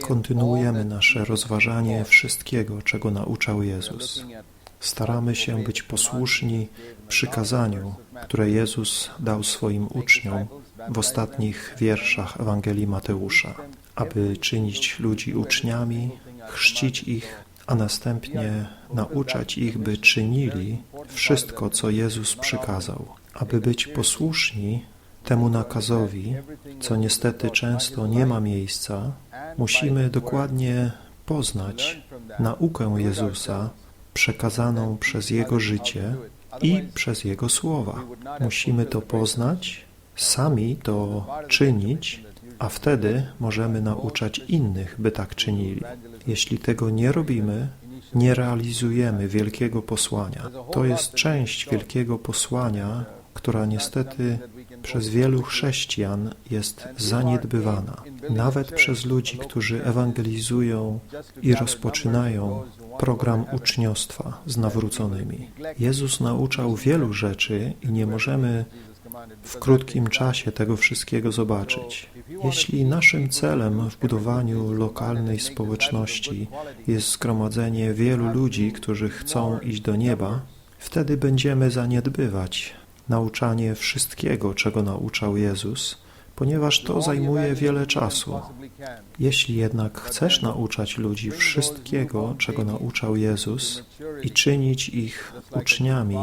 Kontynuujemy nasze rozważanie wszystkiego, czego nauczał Jezus. Staramy się być posłuszni przykazaniu, które Jezus dał swoim uczniom w ostatnich wierszach Ewangelii Mateusza, aby czynić ludzi uczniami, chrzcić ich, a następnie nauczać ich, by czynili wszystko, co Jezus przykazał. Aby być posłuszni temu nakazowi, co niestety często nie ma miejsca, musimy dokładnie poznać naukę Jezusa przekazaną przez Jego życie i przez Jego słowa. Musimy to poznać, sami to czynić, a wtedy możemy nauczać innych, by tak czynili. Jeśli tego nie robimy, nie realizujemy wielkiego posłania. To jest część wielkiego posłania, która niestety przez wielu chrześcijan jest zaniedbywana. Nawet przez ludzi, którzy ewangelizują i rozpoczynają program uczniostwa z nawróconymi. Jezus nauczał wielu rzeczy i nie możemy w krótkim czasie tego wszystkiego zobaczyć. Jeśli naszym celem w budowaniu lokalnej społeczności jest zgromadzenie wielu ludzi, którzy chcą iść do nieba, wtedy będziemy zaniedbywać nauczanie wszystkiego, czego nauczał Jezus, ponieważ to zajmuje wiele czasu. Jeśli jednak chcesz nauczać ludzi wszystkiego, czego nauczał Jezus i czynić ich uczniami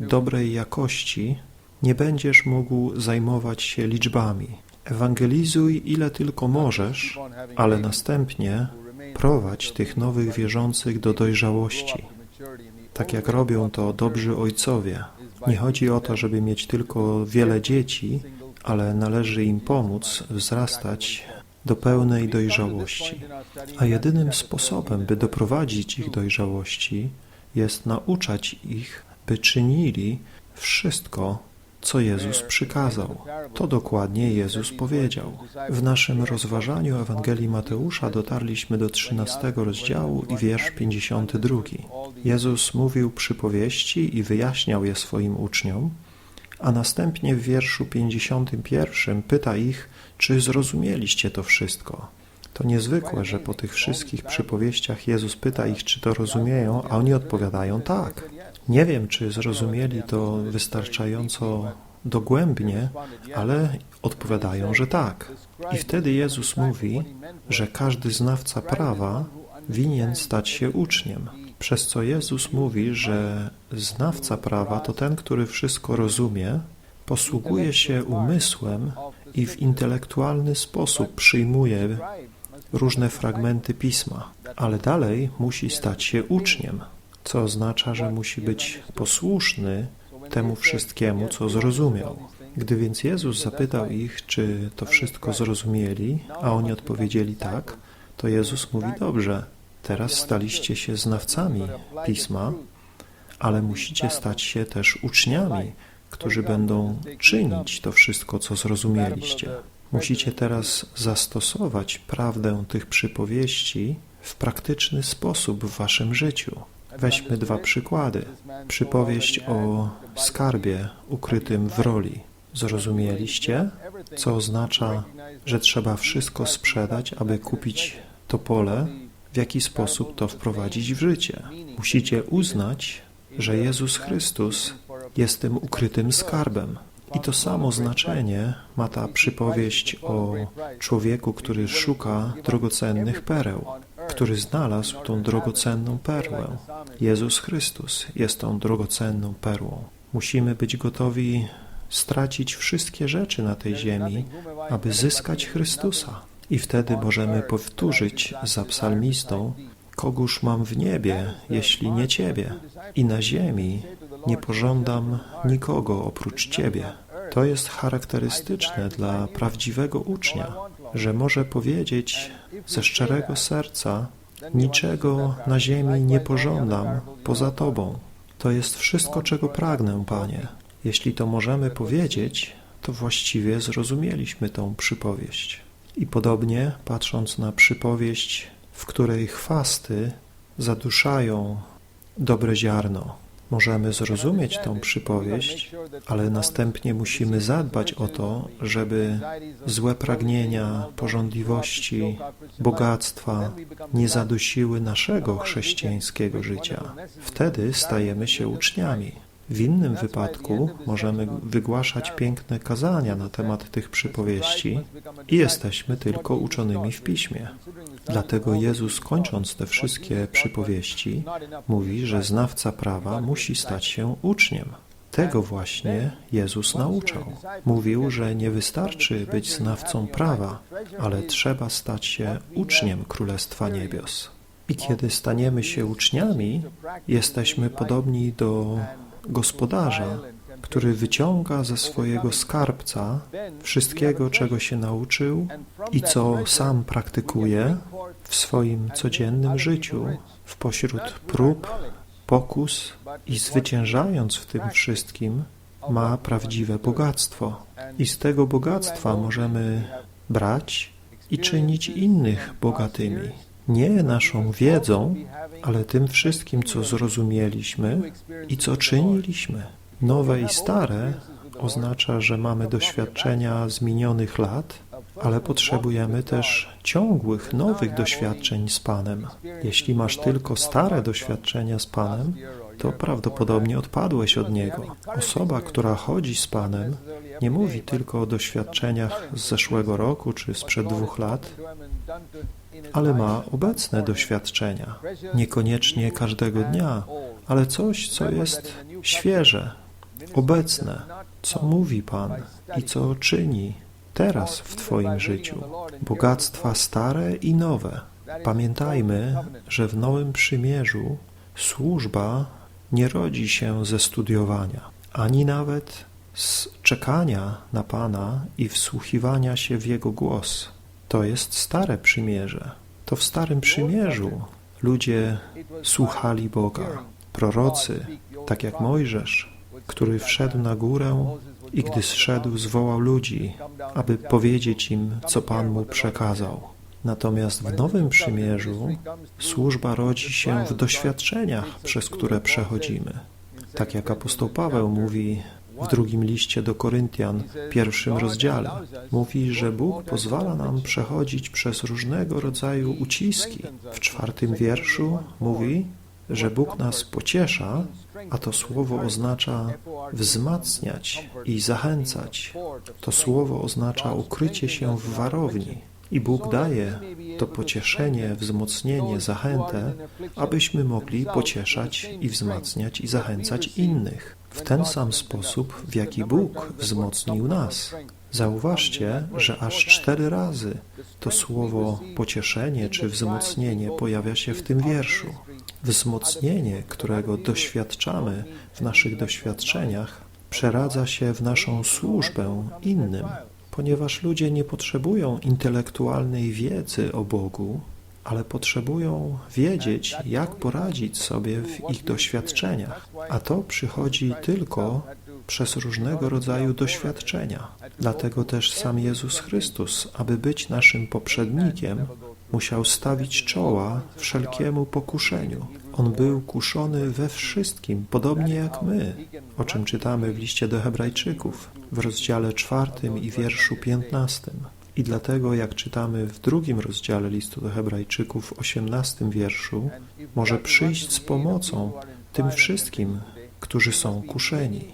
dobrej jakości, nie będziesz mógł zajmować się liczbami. Ewangelizuj ile tylko możesz, ale następnie prowadź tych nowych wierzących do dojrzałości, tak jak robią to dobrzy ojcowie. Nie chodzi o to, żeby mieć tylko wiele dzieci, ale należy im pomóc wzrastać do pełnej dojrzałości. A jedynym sposobem, by doprowadzić ich dojrzałości, jest nauczać ich, by czynili wszystko, co Jezus przykazał. To dokładnie Jezus powiedział. W naszym rozważaniu Ewangelii Mateusza dotarliśmy do 13 rozdziału i wiersz 52. Jezus mówił przypowieści i wyjaśniał je swoim uczniom, a następnie w wierszu 51 pyta ich, czy zrozumieliście to wszystko. To niezwykłe, że po tych wszystkich przypowieściach Jezus pyta ich, czy to rozumieją, a oni odpowiadają tak. Nie wiem, czy zrozumieli to wystarczająco dogłębnie, ale odpowiadają, że tak. I wtedy Jezus mówi, że każdy znawca prawa winien stać się uczniem. Przez co Jezus mówi, że znawca prawa to ten, który wszystko rozumie, posługuje się umysłem i w intelektualny sposób przyjmuje różne fragmenty pisma, ale dalej musi stać się uczniem, co oznacza, że musi być posłuszny temu wszystkiemu, co zrozumiał. Gdy więc Jezus zapytał ich, czy to wszystko zrozumieli, a oni odpowiedzieli tak, to Jezus mówi dobrze, teraz staliście się znawcami pisma, ale musicie stać się też uczniami, którzy będą czynić to wszystko, co zrozumieliście. Musicie teraz zastosować prawdę tych przypowieści w praktyczny sposób w waszym życiu. Weźmy dwa przykłady. Przypowieść o skarbie ukrytym w roli. Zrozumieliście, co oznacza, że trzeba wszystko sprzedać, aby kupić to pole, w jaki sposób to wprowadzić w życie. Musicie uznać, że Jezus Chrystus jest tym ukrytym skarbem. I to samo znaczenie ma ta przypowieść o człowieku, który szuka drogocennych pereł, który znalazł tą drogocenną perłę. Jezus Chrystus jest tą drogocenną perłą. Musimy być gotowi stracić wszystkie rzeczy na tej ziemi, aby zyskać Chrystusa. I wtedy możemy powtórzyć za psalmistą, Kogóż mam w niebie, jeśli nie Ciebie? I na ziemi nie pożądam nikogo oprócz Ciebie. To jest charakterystyczne dla prawdziwego ucznia, że może powiedzieć ze szczerego serca, niczego na ziemi nie pożądam poza Tobą. To jest wszystko, czego pragnę, Panie. Jeśli to możemy powiedzieć, to właściwie zrozumieliśmy tą przypowieść. I podobnie, patrząc na przypowieść, w której chwasty zaduszają dobre ziarno, Możemy zrozumieć tą przypowieść, ale następnie musimy zadbać o to, żeby złe pragnienia, porządliwości, bogactwa nie zadusiły naszego chrześcijańskiego życia. Wtedy stajemy się uczniami. W innym wypadku możemy wygłaszać piękne kazania na temat tych przypowieści i jesteśmy tylko uczonymi w piśmie. Dlatego Jezus, kończąc te wszystkie przypowieści, mówi, że znawca prawa musi stać się uczniem. Tego właśnie Jezus nauczał. Mówił, że nie wystarczy być znawcą prawa, ale trzeba stać się uczniem Królestwa Niebios. I kiedy staniemy się uczniami, jesteśmy podobni do gospodarza, który wyciąga ze swojego skarbca wszystkiego, czego się nauczył i co sam praktykuje w swoim codziennym życiu, w pośród prób, pokus i zwyciężając w tym wszystkim, ma prawdziwe bogactwo. I z tego bogactwa możemy brać i czynić innych bogatymi. Nie naszą wiedzą, ale tym wszystkim, co zrozumieliśmy i co czyniliśmy. Nowe i stare oznacza, że mamy doświadczenia z minionych lat, ale potrzebujemy też ciągłych, nowych doświadczeń z Panem. Jeśli masz tylko stare doświadczenia z Panem, to prawdopodobnie odpadłeś od Niego. Osoba, która chodzi z Panem, nie mówi tylko o doświadczeniach z zeszłego roku czy sprzed dwóch lat, ale ma obecne doświadczenia. Niekoniecznie każdego dnia, ale coś, co jest świeże, obecne, co mówi Pan i co czyni teraz w Twoim życiu. Bogactwa stare i nowe. Pamiętajmy, że w Nowym Przymierzu służba nie rodzi się ze studiowania, ani nawet z czekania na Pana i wsłuchiwania się w Jego głos. To jest stare przymierze. To w starym przymierzu ludzie słuchali Boga. Prorocy, tak jak Mojżesz, który wszedł na górę i gdy zszedł, zwołał ludzi, aby powiedzieć im, co Pan mu przekazał. Natomiast w Nowym Przymierzu służba rodzi się w doświadczeniach, przez które przechodzimy. Tak jak apostoł Paweł mówi w drugim liście do Koryntian, pierwszym rozdziale. Mówi, że Bóg pozwala nam przechodzić przez różnego rodzaju uciski. W czwartym wierszu mówi, że Bóg nas pociesza, a to słowo oznacza wzmacniać i zachęcać. To słowo oznacza ukrycie się w warowni. I Bóg daje to pocieszenie, wzmocnienie, zachętę, abyśmy mogli pocieszać i wzmacniać i zachęcać innych w ten sam sposób, w jaki Bóg wzmocnił nas. Zauważcie, że aż cztery razy to słowo pocieszenie czy wzmocnienie pojawia się w tym wierszu. Wzmocnienie, którego doświadczamy w naszych doświadczeniach, przeradza się w naszą służbę innym, ponieważ ludzie nie potrzebują intelektualnej wiedzy o Bogu, ale potrzebują wiedzieć, jak poradzić sobie w ich doświadczeniach, a to przychodzi tylko przez różnego rodzaju doświadczenia. Dlatego też sam Jezus Chrystus, aby być naszym poprzednikiem, musiał stawić czoła wszelkiemu pokuszeniu. On był kuszony we wszystkim, podobnie jak my, o czym czytamy w liście do Hebrajczyków w rozdziale czwartym i wierszu piętnastym. I dlatego, jak czytamy w drugim rozdziale listu do Hebrajczyków, w osiemnastym wierszu, może przyjść z pomocą tym wszystkim, którzy są kuszeni.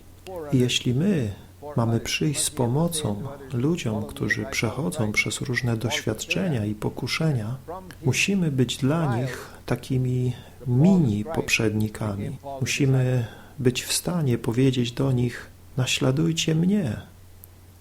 I jeśli my mamy przyjść z pomocą ludziom, którzy przechodzą przez różne doświadczenia i pokuszenia, musimy być dla nich takimi mini poprzednikami. Musimy być w stanie powiedzieć do nich: Naśladujcie mnie,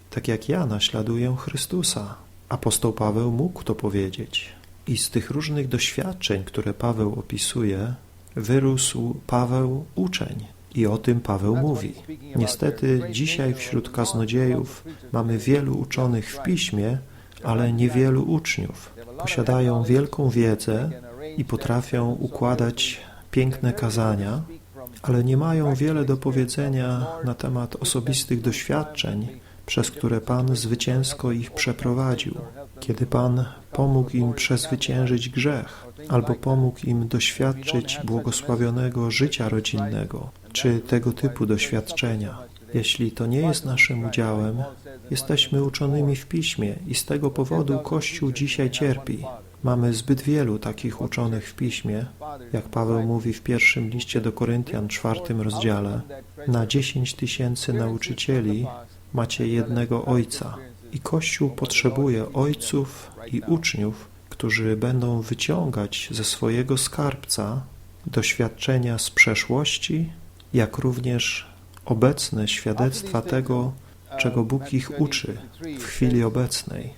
tak jak ja naśladuję Chrystusa. Apostoł Paweł mógł to powiedzieć. I z tych różnych doświadczeń, które Paweł opisuje, wyrósł Paweł uczeń. I o tym Paweł mówi. Niestety dzisiaj wśród kaznodziejów mamy wielu uczonych w piśmie, ale niewielu uczniów. Posiadają wielką wiedzę i potrafią układać piękne kazania, ale nie mają wiele do powiedzenia na temat osobistych doświadczeń przez które Pan zwycięsko ich przeprowadził, kiedy Pan pomógł im przezwyciężyć grzech, albo pomógł im doświadczyć błogosławionego życia rodzinnego, czy tego typu doświadczenia. Jeśli to nie jest naszym udziałem, jesteśmy uczonymi w piśmie i z tego powodu Kościół dzisiaj cierpi. Mamy zbyt wielu takich uczonych w piśmie, jak Paweł mówi w pierwszym liście do Koryntian, czwartym rozdziale. Na dziesięć tysięcy nauczycieli macie jednego Ojca. I Kościół potrzebuje ojców i uczniów, którzy będą wyciągać ze swojego skarbca doświadczenia z przeszłości, jak również obecne świadectwa tego, czego Bóg ich uczy w chwili obecnej.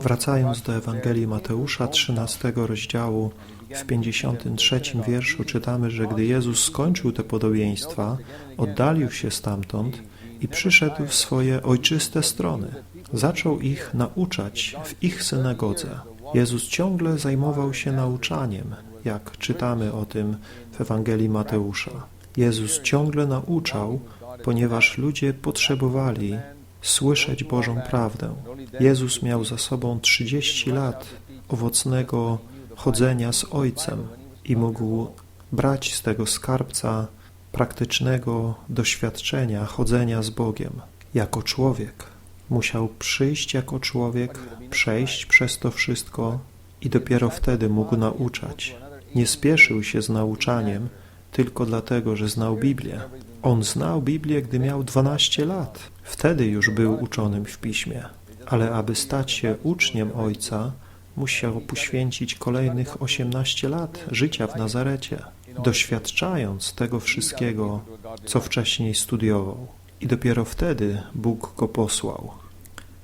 Wracając do Ewangelii Mateusza 13 rozdziału, w 53 wierszu czytamy, że gdy Jezus skończył te podobieństwa, oddalił się stamtąd i przyszedł w swoje ojczyste strony. Zaczął ich nauczać w ich synagodze. Jezus ciągle zajmował się nauczaniem, jak czytamy o tym w Ewangelii Mateusza. Jezus ciągle nauczał, ponieważ ludzie potrzebowali słyszeć Bożą prawdę. Jezus miał za sobą 30 lat owocnego chodzenia z Ojcem i mógł brać z tego skarbca praktycznego doświadczenia chodzenia z Bogiem jako człowiek. Musiał przyjść jako człowiek, przejść przez to wszystko i dopiero wtedy mógł nauczać. Nie spieszył się z nauczaniem tylko dlatego, że znał Biblię. On znał Biblię, gdy miał 12 lat. Wtedy już był uczonym w piśmie. Ale aby stać się uczniem Ojca, musiał poświęcić kolejnych 18 lat życia w Nazarecie, doświadczając tego wszystkiego, co wcześniej studiował. I dopiero wtedy Bóg go posłał.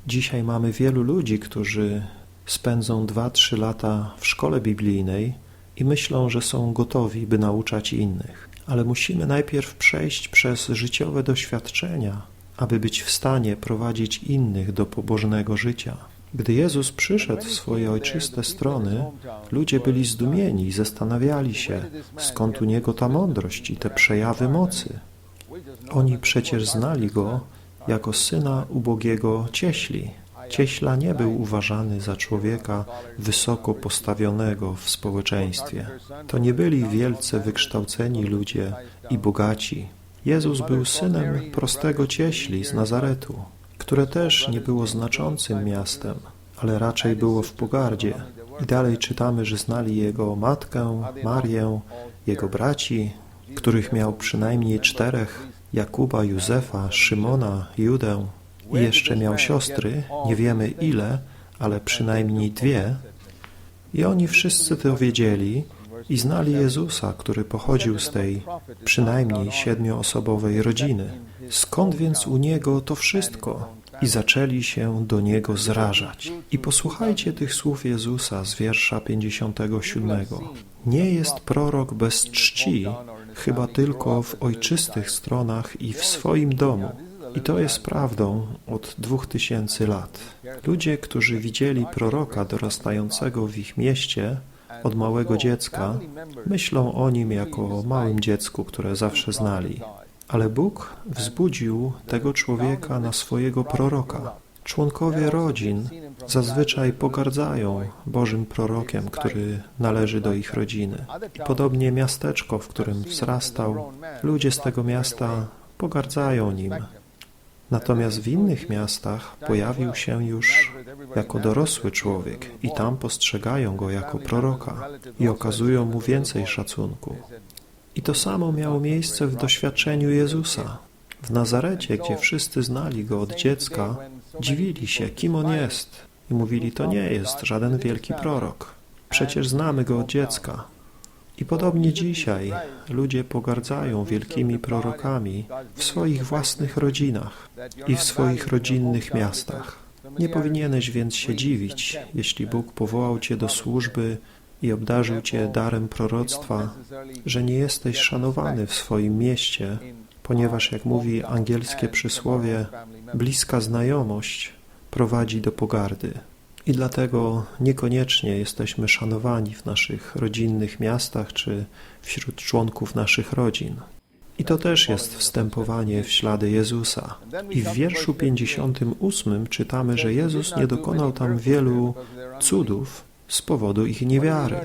Dzisiaj mamy wielu ludzi, którzy spędzą 2-3 lata w szkole biblijnej i myślą, że są gotowi, by nauczać innych. Ale musimy najpierw przejść przez życiowe doświadczenia, aby być w stanie prowadzić innych do pobożnego życia. Gdy Jezus przyszedł w swoje ojczyste strony, ludzie byli zdumieni i zastanawiali się, skąd u Niego ta mądrość i te przejawy mocy. Oni przecież znali Go jako syna ubogiego cieśli. Cieśla nie był uważany za człowieka wysoko postawionego w społeczeństwie. To nie byli wielce wykształceni ludzie i bogaci. Jezus był synem prostego cieśli z Nazaretu, które też nie było znaczącym miastem, ale raczej było w pogardzie. I dalej czytamy, że znali jego matkę, Marię, jego braci, których miał przynajmniej czterech, Jakuba, Józefa, Szymona, Judę i jeszcze miał siostry, nie wiemy ile, ale przynajmniej dwie. I oni wszyscy to wiedzieli i znali Jezusa, który pochodził z tej przynajmniej siedmioosobowej rodziny. Skąd więc u Niego to wszystko? I zaczęli się do Niego zrażać. I posłuchajcie tych słów Jezusa z wiersza 57. Nie jest prorok bez czci, chyba tylko w ojczystych stronach i w swoim domu. I to jest prawdą od dwóch tysięcy lat. Ludzie, którzy widzieli proroka dorastającego w ich mieście od małego dziecka, myślą o nim jako o małym dziecku, które zawsze znali. Ale Bóg wzbudził tego człowieka na swojego proroka. Członkowie rodzin zazwyczaj pogardzają Bożym prorokiem, który należy do ich rodziny. I podobnie miasteczko, w którym wzrastał, ludzie z tego miasta pogardzają nim. Natomiast w innych miastach pojawił się już jako dorosły człowiek i tam postrzegają go jako proroka i okazują mu więcej szacunku. I to samo miało miejsce w doświadczeniu Jezusa. W Nazarecie, gdzie wszyscy znali go od dziecka, dziwili się, kim on jest i mówili, to nie jest żaden wielki prorok. Przecież znamy go od dziecka. I podobnie dzisiaj ludzie pogardzają wielkimi prorokami w swoich własnych rodzinach i w swoich rodzinnych miastach. Nie powinieneś więc się dziwić, jeśli Bóg powołał Cię do służby i obdarzył Cię darem proroctwa, że nie jesteś szanowany w swoim mieście, ponieważ, jak mówi angielskie przysłowie, bliska znajomość prowadzi do pogardy. I dlatego niekoniecznie jesteśmy szanowani w naszych rodzinnych miastach czy wśród członków naszych rodzin. I to też jest wstępowanie w ślady Jezusa. I w wierszu 58 czytamy, że Jezus nie dokonał tam wielu cudów z powodu ich niewiary.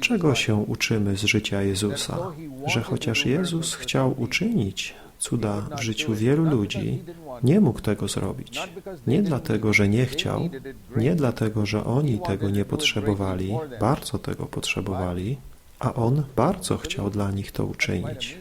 Czego się uczymy z życia Jezusa? Że chociaż Jezus chciał uczynić cuda w życiu wielu ludzi, nie mógł tego zrobić. Nie dlatego, że nie chciał, nie dlatego, że oni tego nie potrzebowali, bardzo tego potrzebowali, a On bardzo chciał dla nich to uczynić.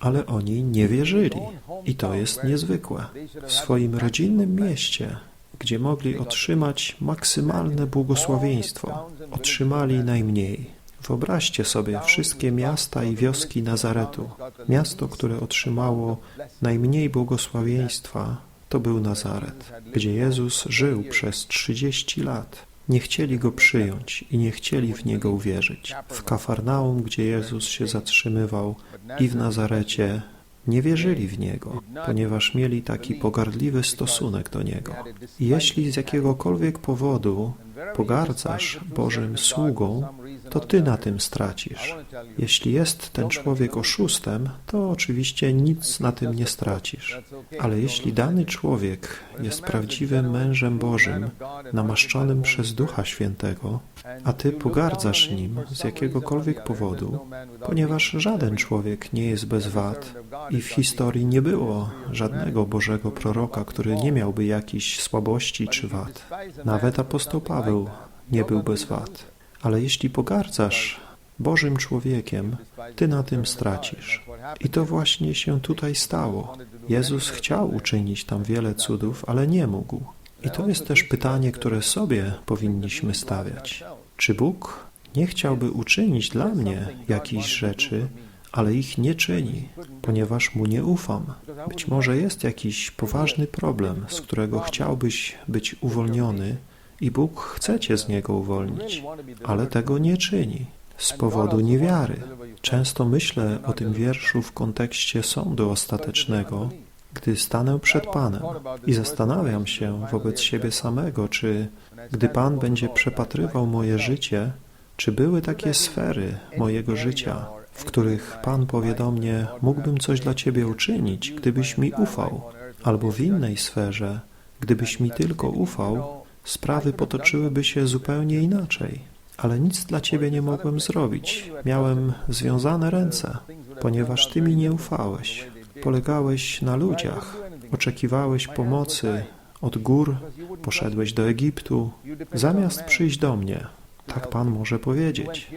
Ale oni nie wierzyli i to jest niezwykłe. W swoim rodzinnym mieście, gdzie mogli otrzymać maksymalne błogosławieństwo, otrzymali najmniej. Wyobraźcie sobie wszystkie miasta i wioski Nazaretu. Miasto, które otrzymało najmniej błogosławieństwa, to był Nazaret, gdzie Jezus żył przez 30 lat. Nie chcieli go przyjąć i nie chcieli w niego uwierzyć. W Kafarnaum, gdzie Jezus się zatrzymywał, i w Nazarecie nie wierzyli w Niego, ponieważ mieli taki pogardliwy stosunek do Niego. I jeśli z jakiegokolwiek powodu pogardzasz Bożym sługą, to Ty na tym stracisz. Jeśli jest ten człowiek oszustem, to oczywiście nic na tym nie stracisz. Ale jeśli dany człowiek jest prawdziwym mężem Bożym, namaszczonym przez Ducha Świętego, a Ty pogardzasz nim z jakiegokolwiek powodu, ponieważ żaden człowiek nie jest bez wad i w historii nie było żadnego Bożego proroka, który nie miałby jakichś słabości czy wad. Nawet apostoł Paweł nie był bez wad. Ale jeśli pogardzasz Bożym człowiekiem, ty na tym stracisz. I to właśnie się tutaj stało. Jezus chciał uczynić tam wiele cudów, ale nie mógł. I to jest też pytanie, które sobie powinniśmy stawiać. Czy Bóg nie chciałby uczynić dla mnie jakichś rzeczy, ale ich nie czyni, ponieważ Mu nie ufam? Być może jest jakiś poważny problem, z którego chciałbyś być uwolniony, i Bóg chce cię z niego uwolnić, ale tego nie czyni z powodu niewiary. Często myślę o tym wierszu w kontekście sądu ostatecznego, gdy stanę przed Panem i zastanawiam się wobec siebie samego, czy gdy Pan będzie przepatrywał moje życie, czy były takie sfery mojego życia, w których Pan powie do mnie, mógłbym coś dla Ciebie uczynić, gdybyś mi ufał, albo w innej sferze, gdybyś mi tylko ufał, sprawy potoczyłyby się zupełnie inaczej. Ale nic dla Ciebie nie mogłem zrobić. Miałem związane ręce, ponieważ Ty mi nie ufałeś. Polegałeś na ludziach, oczekiwałeś pomocy od gór, poszedłeś do Egiptu, zamiast przyjść do mnie. Tak Pan może powiedzieć.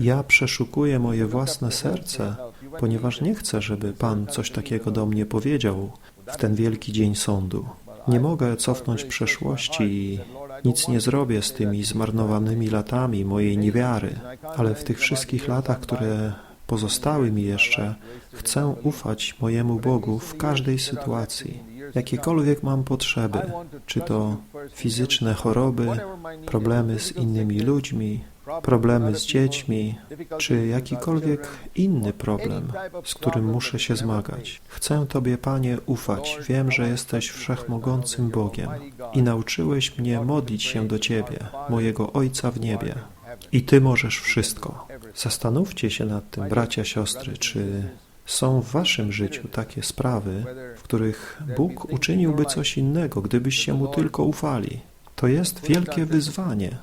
Ja przeszukuję moje własne serce, ponieważ nie chcę, żeby Pan coś takiego do mnie powiedział w ten wielki dzień sądu. Nie mogę cofnąć przeszłości i nic nie zrobię z tymi zmarnowanymi latami mojej niewiary, ale w tych wszystkich latach, które pozostały mi jeszcze, chcę ufać mojemu Bogu w każdej sytuacji. Jakiekolwiek mam potrzeby, czy to fizyczne choroby, problemy z innymi ludźmi, problemy z dziećmi, czy jakikolwiek inny problem, z którym muszę się zmagać. Chcę Tobie, Panie, ufać. Wiem, że jesteś wszechmogącym Bogiem i nauczyłeś mnie modlić się do Ciebie, mojego Ojca w niebie. I Ty możesz wszystko. Zastanówcie się nad tym, bracia, siostry, czy są w Waszym życiu takie sprawy, w których Bóg uczyniłby coś innego, gdybyście Mu tylko ufali. To jest wielkie wyzwanie,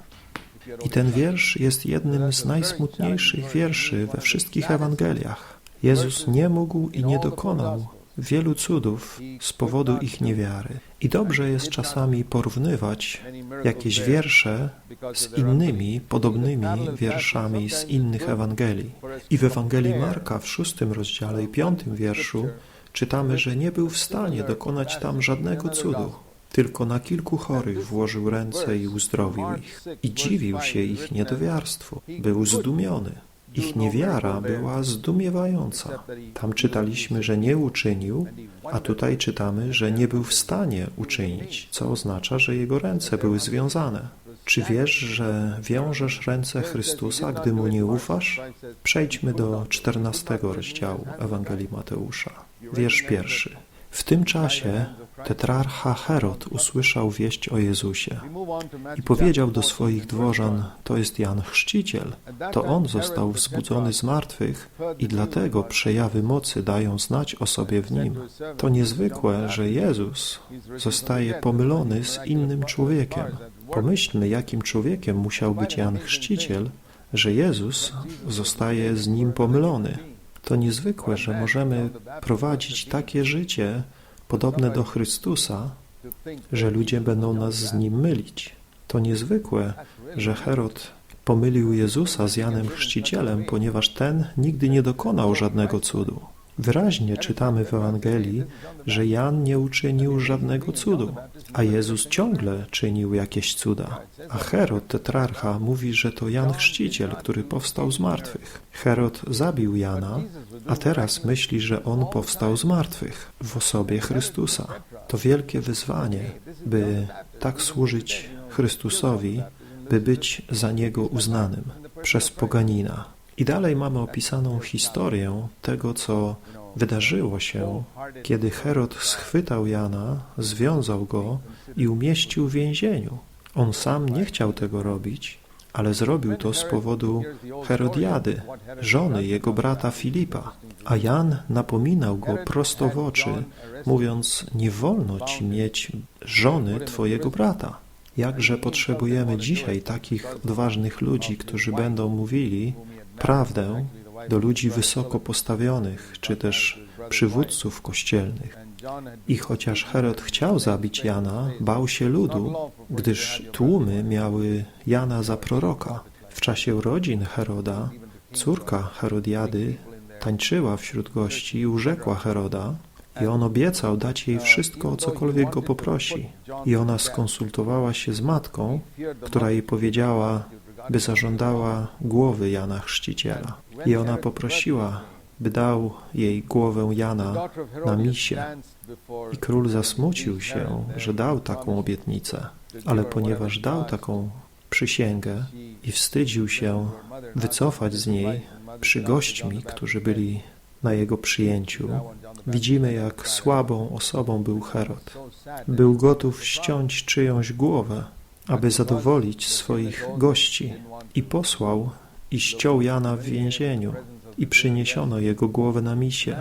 i ten wiersz jest jednym z najsmutniejszych wierszy we wszystkich Ewangeliach. Jezus nie mógł i nie dokonał wielu cudów z powodu ich niewiary. I dobrze jest czasami porównywać jakieś wiersze z innymi, podobnymi wierszami z innych Ewangelii. I w Ewangelii Marka w szóstym rozdziale i piątym wierszu czytamy, że nie był w stanie dokonać tam żadnego cudu. Tylko na kilku chorych włożył ręce i uzdrowił ich. I dziwił się ich niedowiarstwu. Był zdumiony. Ich niewiara była zdumiewająca. Tam czytaliśmy, że nie uczynił, a tutaj czytamy, że nie był w stanie uczynić, co oznacza, że jego ręce były związane. Czy wiesz, że wiążesz ręce Chrystusa, gdy Mu nie ufasz? Przejdźmy do czternastego rozdziału Ewangelii Mateusza. Wiersz pierwszy. W tym czasie Tetrarcha Herod usłyszał wieść o Jezusie i powiedział do swoich dworzan, to jest Jan Chrzciciel. To on został wzbudzony z martwych i dlatego przejawy mocy dają znać o sobie w nim. To niezwykłe, że Jezus zostaje pomylony z innym człowiekiem. Pomyślmy, jakim człowiekiem musiał być Jan Chrzciciel, że Jezus zostaje z nim pomylony. To niezwykłe, że możemy prowadzić takie życie podobne do Chrystusa, że ludzie będą nas z nim mylić. To niezwykłe, że Herod pomylił Jezusa z Janem Chrzcicielem, ponieważ ten nigdy nie dokonał żadnego cudu. Wyraźnie czytamy w Ewangelii, że Jan nie uczynił żadnego cudu, a Jezus ciągle czynił jakieś cuda. A Herod, tetrarcha, mówi, że to Jan Chrzciciel, który powstał z martwych. Herod zabił Jana, a teraz myśli, że on powstał z martwych w osobie Chrystusa. To wielkie wyzwanie, by tak służyć Chrystusowi, by być za Niego uznanym przez poganina. I dalej mamy opisaną historię tego, co wydarzyło się, kiedy Herod schwytał Jana, związał go i umieścił w więzieniu. On sam nie chciał tego robić, ale zrobił to z powodu Herodiady, żony jego brata Filipa. A Jan napominał go prosto w oczy, mówiąc, nie wolno ci mieć żony twojego brata. Jakże potrzebujemy dzisiaj takich odważnych ludzi, którzy będą mówili prawdę do ludzi wysoko postawionych, czy też przywódców kościelnych. I chociaż Herod chciał zabić Jana, bał się ludu, gdyż tłumy miały Jana za proroka. W czasie urodzin Heroda, córka Herodiady tańczyła wśród gości i urzekła Heroda, i on obiecał dać jej wszystko, o cokolwiek go poprosi. I ona skonsultowała się z matką, która jej powiedziała, by zażądała głowy Jana Chrzciciela. I ona poprosiła, by dał jej głowę Jana na misie. I król zasmucił się, że dał taką obietnicę, ale ponieważ dał taką przysięgę i wstydził się wycofać z niej przy gośćmi, którzy byli na jego przyjęciu, widzimy, jak słabą osobą był Herod. Był gotów ściąć czyjąś głowę, aby zadowolić swoich gości i posłał i ściął Jana w więzieniu i przyniesiono jego głowę na misie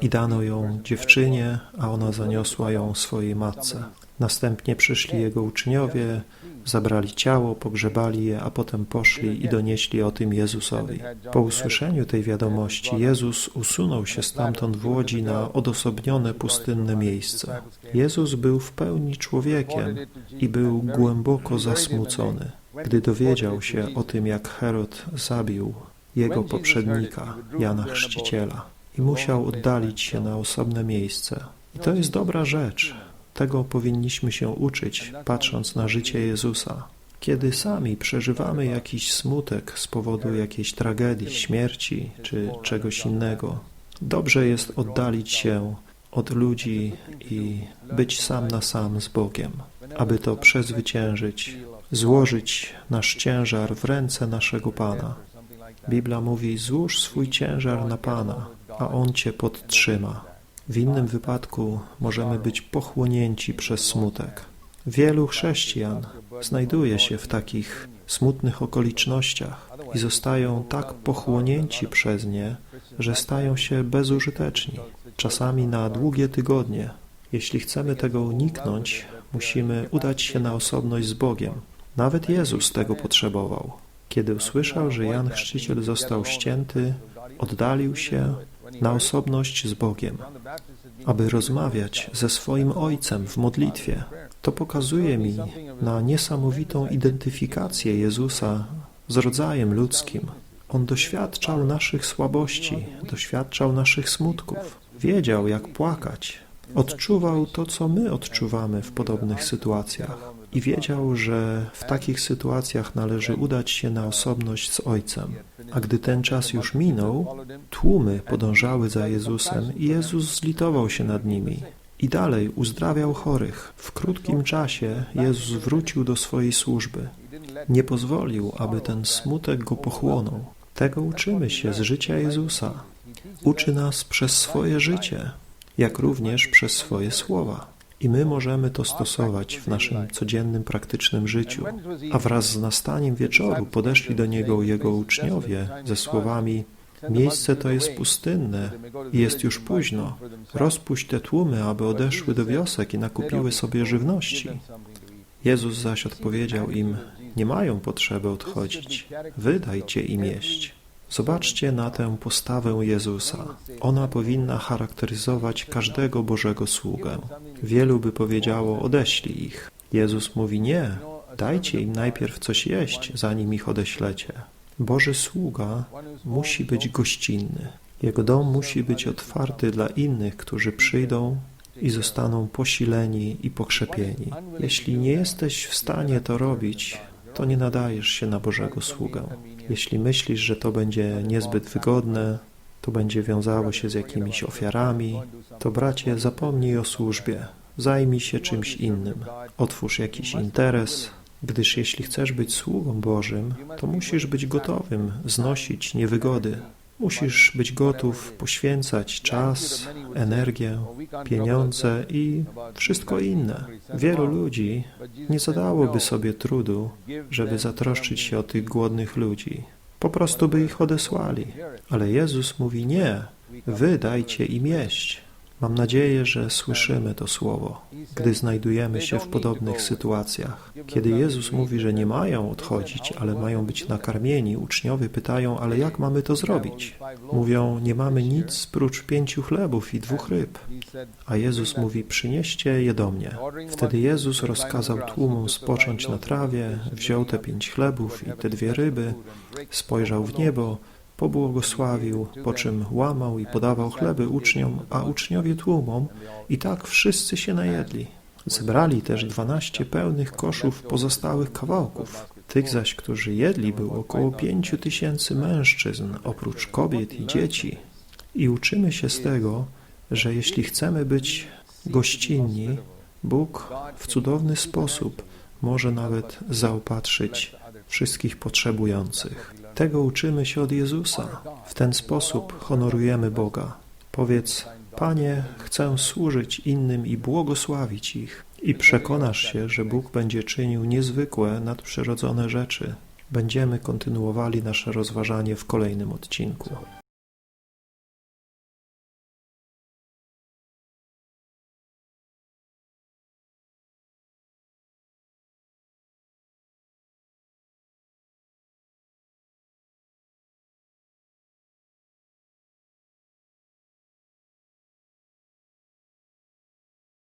i dano ją dziewczynie, a ona zaniosła ją swojej matce. Następnie przyszli jego uczniowie, zabrali ciało, pogrzebali je, a potem poszli i donieśli o tym Jezusowi. Po usłyszeniu tej wiadomości Jezus usunął się stamtąd w łodzi na odosobnione pustynne miejsce. Jezus był w pełni człowiekiem i był głęboko zasmucony, gdy dowiedział się o tym, jak Herod zabił jego poprzednika, Jana Chrzciciela i musiał oddalić się na osobne miejsce. I to jest dobra rzecz, tego powinniśmy się uczyć, patrząc na życie Jezusa. Kiedy sami przeżywamy jakiś smutek z powodu jakiejś tragedii, śmierci czy czegoś innego, dobrze jest oddalić się od ludzi i być sam na sam z Bogiem, aby to przezwyciężyć, złożyć nasz ciężar w ręce naszego Pana. Biblia mówi: Złóż swój ciężar na Pana, a On cię podtrzyma. W innym wypadku możemy być pochłonięci przez smutek. Wielu chrześcijan znajduje się w takich smutnych okolicznościach i zostają tak pochłonięci przez nie, że stają się bezużyteczni, czasami na długie tygodnie. Jeśli chcemy tego uniknąć, musimy udać się na osobność z Bogiem. Nawet Jezus tego potrzebował. Kiedy usłyszał, że Jan Chrzciciel został ścięty, oddalił się na osobność z Bogiem, aby rozmawiać ze swoim Ojcem w modlitwie. To pokazuje mi na niesamowitą identyfikację Jezusa z rodzajem ludzkim. On doświadczał naszych słabości, doświadczał naszych smutków, wiedział jak płakać, odczuwał to, co my odczuwamy w podobnych sytuacjach i wiedział, że w takich sytuacjach należy udać się na osobność z Ojcem. A gdy ten czas już minął, tłumy podążały za Jezusem i Jezus zlitował się nad nimi. I dalej uzdrawiał chorych. W krótkim czasie Jezus wrócił do swojej służby. Nie pozwolił, aby ten smutek go pochłonął. Tego uczymy się z życia Jezusa. Uczy nas przez swoje życie, jak również przez swoje słowa. I my możemy to stosować w naszym codziennym, praktycznym życiu. A wraz z nastaniem wieczoru podeszli do niego jego uczniowie ze słowami: Miejsce to jest pustynne i jest już późno. Rozpuść te tłumy, aby odeszły do wiosek i nakupiły sobie żywności. Jezus zaś odpowiedział im: Nie mają potrzeby odchodzić. Wydajcie im jeść. Zobaczcie na tę postawę Jezusa. Ona powinna charakteryzować każdego Bożego sługę. Wielu by powiedziało: Odeślij ich. Jezus mówi: Nie, dajcie im najpierw coś jeść, zanim ich odeślecie. Boży sługa musi być gościnny. Jego dom musi być otwarty dla innych, którzy przyjdą i zostaną posileni i pokrzepieni. Jeśli nie jesteś w stanie to robić, to nie nadajesz się na Bożego sługę. Jeśli myślisz, że to będzie niezbyt wygodne, to będzie wiązało się z jakimiś ofiarami, to bracie, zapomnij o służbie. Zajmij się czymś innym. Otwórz jakiś interes, gdyż jeśli chcesz być sługą Bożym, to musisz być gotowym znosić niewygody. Musisz być gotów poświęcać czas, energię, pieniądze i wszystko inne. Wielu ludzi nie zadałoby sobie trudu, żeby zatroszczyć się o tych głodnych ludzi. Po prostu by ich odesłali. Ale Jezus mówi nie, wy dajcie im jeść. Mam nadzieję, że słyszymy to słowo, gdy znajdujemy się w podobnych sytuacjach. Kiedy Jezus mówi, że nie mają odchodzić, ale mają być nakarmieni, uczniowie pytają, ale jak mamy to zrobić? Mówią, nie mamy nic prócz pięciu chlebów i dwóch ryb. A Jezus mówi, przynieście je do mnie. Wtedy Jezus rozkazał tłumom spocząć na trawie, wziął te pięć chlebów i te dwie ryby, spojrzał w niebo, pobłogosławił, po czym łamał i podawał chleby uczniom, a uczniowie tłumom i tak wszyscy się najedli. Zebrali też dwanaście pełnych koszów pozostałych kawałków. Tych zaś, którzy jedli, było około pięciu tysięcy mężczyzn, oprócz kobiet i dzieci. I uczymy się z tego, że jeśli chcemy być gościnni, Bóg w cudowny sposób może nawet zaopatrzyć wszystkich potrzebujących. Tego uczymy się od Jezusa. W ten sposób honorujemy Boga. Powiedz, Panie, chcę służyć innym i błogosławić ich. I przekonasz się, że Bóg będzie czynił niezwykłe, nadprzyrodzone rzeczy. Będziemy kontynuowali nasze rozważanie w kolejnym odcinku.